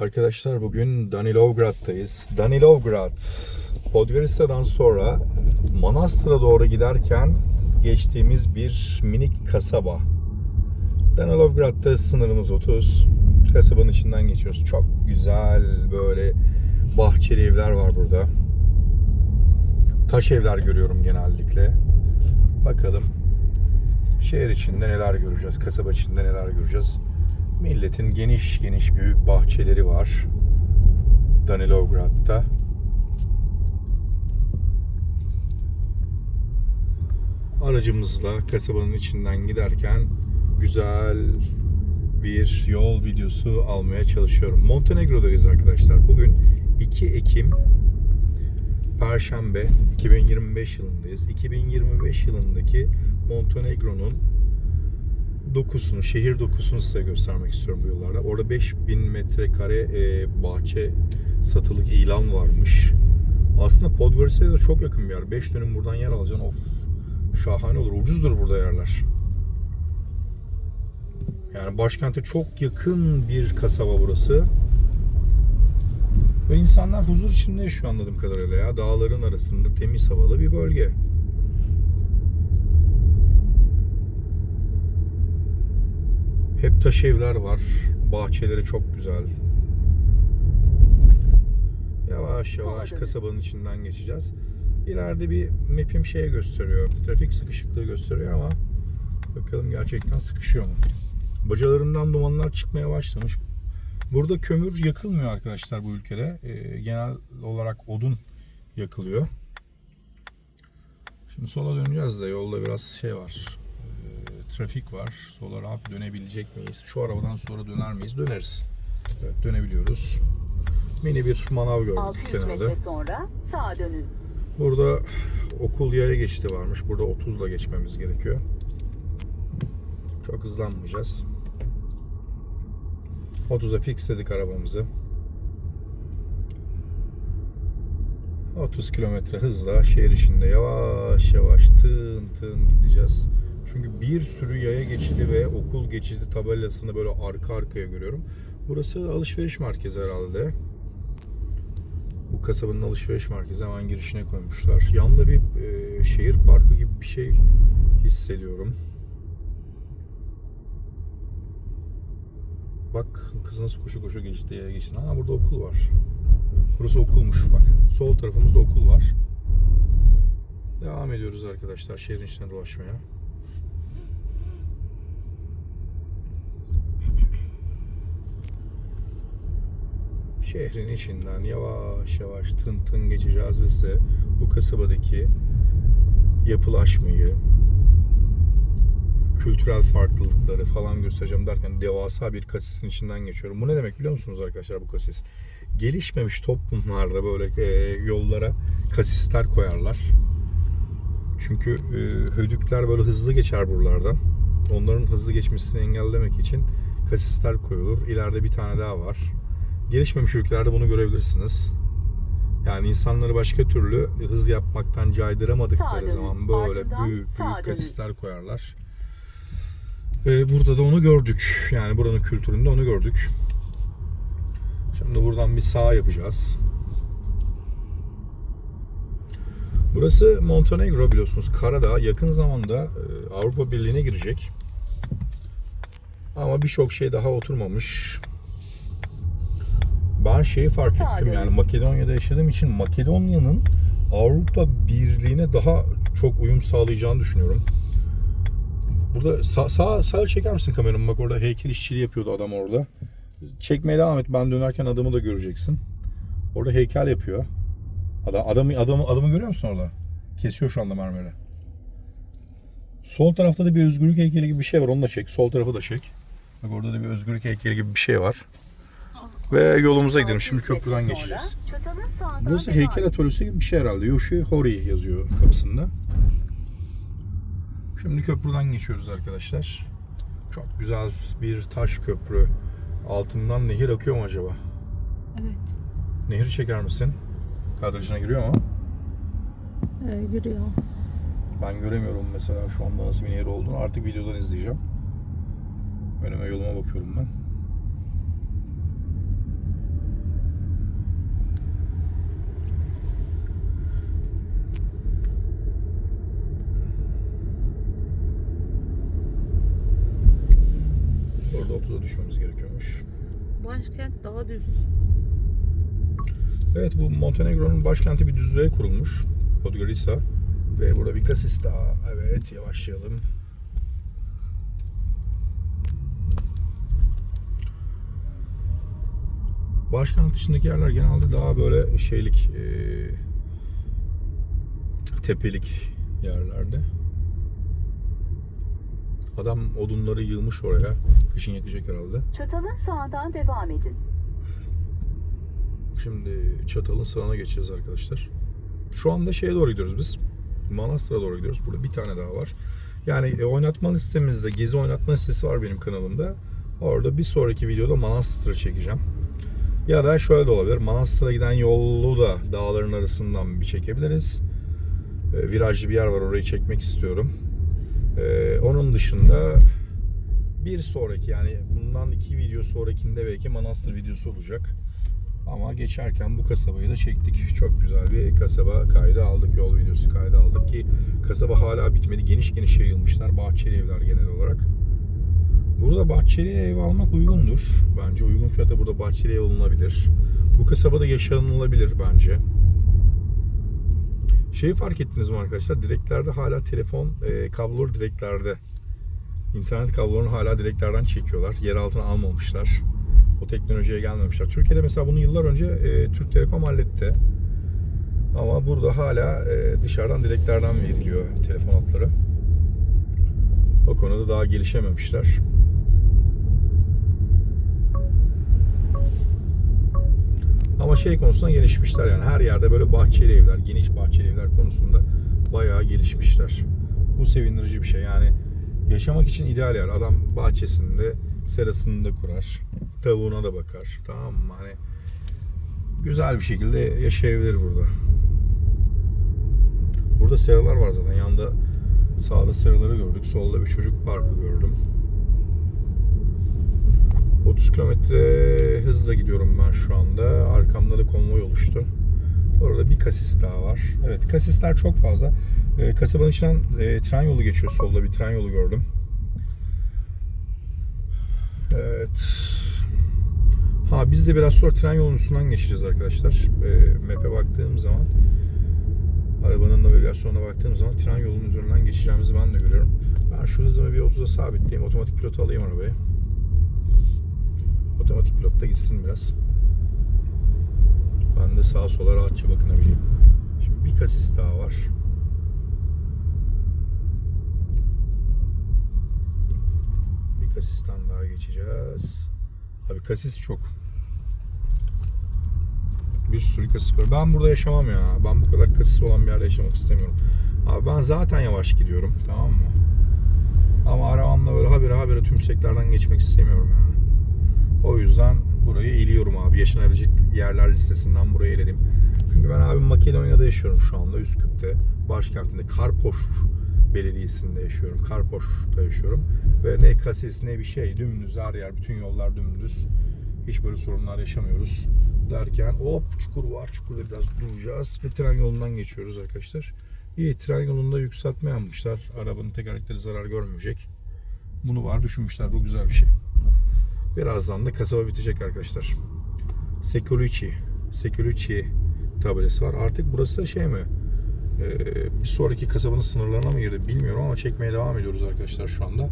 Arkadaşlar bugün Danilovgrad'dayız. Danilovgrad, Podgorica'dan sonra Manastır'a doğru giderken geçtiğimiz bir minik kasaba. Danilovgrad'da sınırımız 30. Kasabanın içinden geçiyoruz. Çok güzel böyle bahçeli evler var burada. Taş evler görüyorum genellikle. Bakalım şehir içinde neler göreceğiz, kasaba içinde neler göreceğiz. Milletin geniş geniş büyük bahçeleri var. Danilovgrad'da. Aracımızla kasabanın içinden giderken güzel bir yol videosu almaya çalışıyorum. Montenegro'dayız arkadaşlar. Bugün 2 Ekim Perşembe 2025 yılındayız. 2025 yılındaki Montenegro'nun dokusunu, şehir dokusunu size göstermek istiyorum bu yollarda. Orada 5000 metrekare e, bahçe satılık ilan varmış. Aslında Podgorica'ya da çok yakın bir yer. 5 dönüm buradan yer alacaksın. Of şahane olur. Ucuzdur burada yerler. Yani başkente çok yakın bir kasaba burası. Ve insanlar huzur içinde yaşıyor anladığım kadarıyla ya. Dağların arasında temiz havalı bir bölge. Hep taş evler var. Bahçeleri çok güzel. Yavaş yavaş kasabanın içinden geçeceğiz. İleride bir map'im şeye gösteriyor. Trafik sıkışıklığı gösteriyor ama bakalım gerçekten sıkışıyor mu? Bacalarından dumanlar çıkmaya başlamış. Burada kömür yakılmıyor arkadaşlar bu ülkede. Ee, genel olarak odun yakılıyor. Şimdi sola döneceğiz de yolda biraz şey var. Trafik var. Sola rahat dönebilecek miyiz? Şu arabadan sonra döner miyiz? Döneriz. Evet dönebiliyoruz. Mini bir manav gördük 600 kenarda. metre sonra sağa dönün. Burada okul yaya geçidi varmış. Burada 30'la geçmemiz gerekiyor. Çok hızlanmayacağız. 30'a fixledik arabamızı. 30 kilometre hızla şehir içinde yavaş yavaş tın tın gideceğiz. Çünkü bir sürü yaya geçidi ve okul geçidi tabelasını böyle arka arkaya görüyorum. Burası alışveriş merkezi herhalde. Bu kasabanın alışveriş merkezi hemen girişine koymuşlar. Yanında bir e, şehir parkı gibi bir şey hissediyorum. Bak kız nasıl koşu koşu geçti yaya geçti. Ha burada okul var. Burası okulmuş bak. Sol tarafımızda okul var. Devam ediyoruz arkadaşlar şehrin içine dolaşmaya. Şehrin içinden yavaş yavaş tın tın geçeceğiz ve size bu kasabadaki yapılaşmayı, kültürel farklılıkları falan göstereceğim derken devasa bir kasisin içinden geçiyorum. Bu ne demek biliyor musunuz arkadaşlar bu kasis? Gelişmemiş toplumlarda böyle e, yollara kasisler koyarlar. Çünkü e, hödükler böyle hızlı geçer buralardan. Onların hızlı geçmesini engellemek için kasisler koyulur. İleride bir tane daha var. Gelişmemiş ülkelerde bunu görebilirsiniz. Yani insanları başka türlü hız yapmaktan caydıramadıkları zaman böyle büyük büyük kasisler koyarlar. Ee, burada da onu gördük. Yani buranın kültüründe onu gördük. Şimdi buradan bir sağ yapacağız. Burası Montenegro biliyorsunuz Karadağ yakın zamanda e, Avrupa Birliği'ne girecek. Ama birçok şey daha oturmamış. Ben şeyi fark Sağa ettim yani Makedonya'da yaşadığım için Makedonya'nın Avrupa Birliği'ne daha çok uyum sağlayacağını düşünüyorum. Burada sağ, sağ, sağ çeker misin kameramı? Bak orada heykel işçiliği yapıyordu adam orada. Çekmeye devam et. Ben dönerken adamı da göreceksin. Orada heykel yapıyor. Adam, adamı, adamı, adamı görüyor musun orada? Kesiyor şu anda mermeri. Sol tarafta da bir özgürlük heykeli gibi bir şey var. Onu da çek. Sol tarafı da çek. Bak orada da bir özgürlük heykeli gibi bir şey var. Ve yolumuza gidelim. Şimdi 600 metre köprüden geçeceğiz. Burası heykel atölyesi gibi bir şey herhalde. Yoshi Hori yazıyor kapısında. Şimdi köprüden geçiyoruz arkadaşlar. Çok güzel bir taş köprü. Altından nehir akıyor mu acaba? Evet. Nehir çeker misin? Kadrajına giriyor mu? Ee, giriyor. Ben göremiyorum mesela şu anda nasıl bir nehir olduğunu. Artık videodan izleyeceğim. Önüme yoluma bakıyorum ben. 30'a düşmemiz gerekiyormuş. Başkent daha düz. Evet bu Montenegro'nun başkenti bir düzlüğe kurulmuş. Podgorica. Ve burada bir kasis daha. Evet yavaşlayalım. Başkent dışındaki yerler genelde daha böyle şeylik e, tepelik yerlerde. Adam odunları yığmış oraya. Kışın yakacak herhalde. Çatalın sağından devam edin. Şimdi Çatal'ın sağına geçeceğiz arkadaşlar. Şu anda şeye doğru gidiyoruz biz. Manastır'a doğru gidiyoruz. Burada bir tane daha var. Yani e, oynatma listemizde, gezi oynatma listesi var benim kanalımda. Orada bir sonraki videoda Manastır'ı çekeceğim. Ya da şöyle de olabilir. Manastır'a giden yolu da dağların arasından bir çekebiliriz. E, virajlı bir yer var orayı çekmek istiyorum. E, onun dışında bir sonraki yani bundan iki video sonrakinde belki Manastır videosu olacak. Ama geçerken bu kasabayı da çektik. Çok güzel bir kasaba kaydı aldık. Yol videosu kaydı aldık ki kasaba hala bitmedi. Geniş geniş yayılmışlar. Bahçeli evler genel olarak. Burada bahçeli ev almak uygundur. Bence uygun fiyata burada bahçeli ev alınabilir. Bu kasabada yaşanılabilir bence. Şeyi fark ettiniz mi arkadaşlar? Direklerde hala telefon e, kabloları direklerde. İnternet kablolarını hala direklerden çekiyorlar. Yer altına almamışlar. O teknolojiye gelmemişler. Türkiye'de mesela bunu yıllar önce e, Türk Telekom halletti. Ama burada hala e, dışarıdan direklerden veriliyor telefon hatları. O konuda daha gelişememişler. Ama şey konusunda gelişmişler yani her yerde böyle bahçeli evler, geniş bahçeli evler konusunda bayağı gelişmişler. Bu sevindirici bir şey yani yaşamak için ideal yer. Adam bahçesinde serasını da kurar, tavuğuna da bakar. Tamam mı? Hani güzel bir şekilde yaşayabilir burada. Burada seralar var zaten. Yanında sağda seraları gördük. Solda bir çocuk parkı gördüm. 30 kilometre hızla gidiyorum ben şu anda. Arkamda da konvoy oluştu. Orada bir kasis daha var. Evet kasisler çok fazla. Ee, kasabanın içinden e, tren yolu geçiyor. Solda bir tren yolu gördüm. Evet. Ha biz de biraz sonra tren yolunun üstünden geçeceğiz arkadaşlar. E, map'e baktığım zaman arabanın navigasyonuna baktığım zaman tren yolunun üzerinden geçeceğimizi ben de görüyorum. Ben şu hızımı bir 30'a sabitleyeyim. Otomatik pilotu alayım arabayı. Otomatik pilotta gitsin biraz. Ben de sağa sola rahatça bakınabileyim. Şimdi bir kasis daha var. Bir kasisten daha geçeceğiz. Abi kasis çok. Bir sürü kasis var. Ben burada yaşamam ya. Ben bu kadar kasis olan bir yerde yaşamak istemiyorum. Abi ben zaten yavaş gidiyorum. Tamam mı? Ama arabamla böyle habire habire tümseklerden geçmek istemiyorum yani. O yüzden burayı eliyorum abi. Yaşanabilecek yerler listesinden burayı eledim. Çünkü ben abi Makedonya'da yaşıyorum şu anda. Üsküp'te. Başkentinde. Karpoş Belediyesi'nde yaşıyorum. Karpoş'ta yaşıyorum. Ve ne kasis ne bir şey. Dümdüz her yer. Bütün yollar dümdüz. Hiç böyle sorunlar yaşamıyoruz. Derken hop çukur var. Çukurda biraz duracağız. Ve tren yolundan geçiyoruz arkadaşlar. İyi tren yolunda yükseltme yapmışlar. Arabanın tekerlekleri zarar görmeyecek. Bunu var düşünmüşler. Bu güzel bir şey. Birazdan da kasaba bitecek arkadaşlar. Securici. Securici tabelası var. Artık burası şey mi? Ee, bir sonraki kasabanın sınırlarına mı girdi bilmiyorum ama çekmeye devam ediyoruz arkadaşlar şu anda.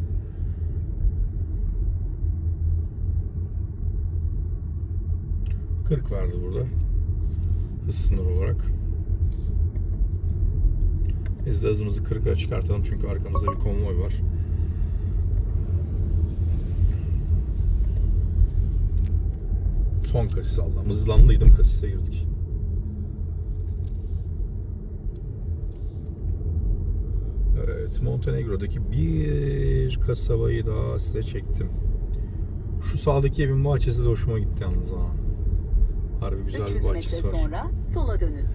Kırk verdi burada. Hız sınırı olarak. Biz de hızımızı 40'a çıkartalım çünkü arkamızda bir konvoy var. Son kasis Allah'ım hızlandıydım kasise girdik. Evet Montenegro'daki bir kasabayı daha size çektim. Şu sağdaki evin bahçesi de hoşuma gitti yalnız ha. Harbi güzel 300 bir bahçesi var. sonra sola dönün.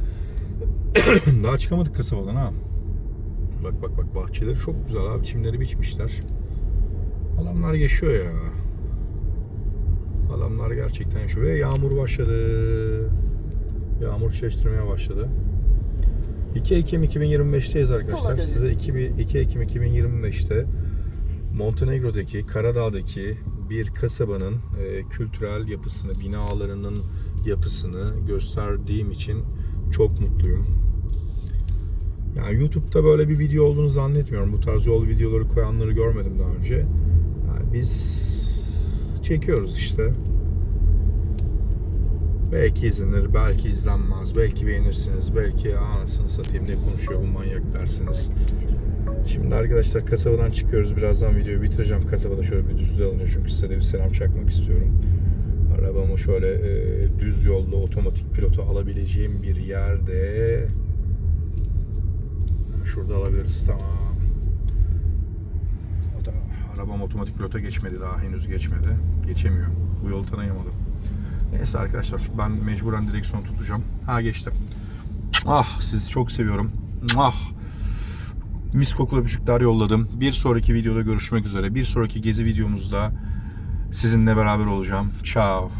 Daha çıkamadık kasabadan ha. Bak bak bak bahçeleri çok güzel abi. Çimleri biçmişler. Adamlar yaşıyor ya. Adamlar gerçekten yaşıyor. Ve yağmur başladı. Yağmur çeştirmeye başladı. 2 Ekim 2025'teyiz arkadaşlar. Size 2, 2 Ekim 2025'te Montenegro'daki, Karadağ'daki bir kasabanın e, kültürel yapısını, binalarının yapısını gösterdiğim için çok mutluyum. Yani YouTube'da böyle bir video olduğunu zannetmiyorum. Bu tarz yol videoları koyanları görmedim daha önce. Yani biz çekiyoruz işte. Belki izlenir, belki izlenmez, belki beğenirsiniz, belki anasını satayım ne konuşuyor bu manyak dersiniz. Şimdi arkadaşlar kasabadan çıkıyoruz. Birazdan videoyu bitireceğim. Kasabada şöyle bir düzlüğe alınıyor çünkü size de bir selam çakmak istiyorum. Arabamı şöyle e, düz yolda otomatik pilotu alabileceğim bir yerde şurada alabiliriz tamam. Arabam otomatik pilota geçmedi daha henüz geçmedi. Geçemiyor. Bu yolu tanıyamadım. Neyse arkadaşlar ben mecburen direksiyon tutacağım. Ha geçtim. Ah sizi çok seviyorum. Ah mis kokulu öpücükler yolladım. Bir sonraki videoda görüşmek üzere. Bir sonraki gezi videomuzda sizinle beraber olacağım. Ciao.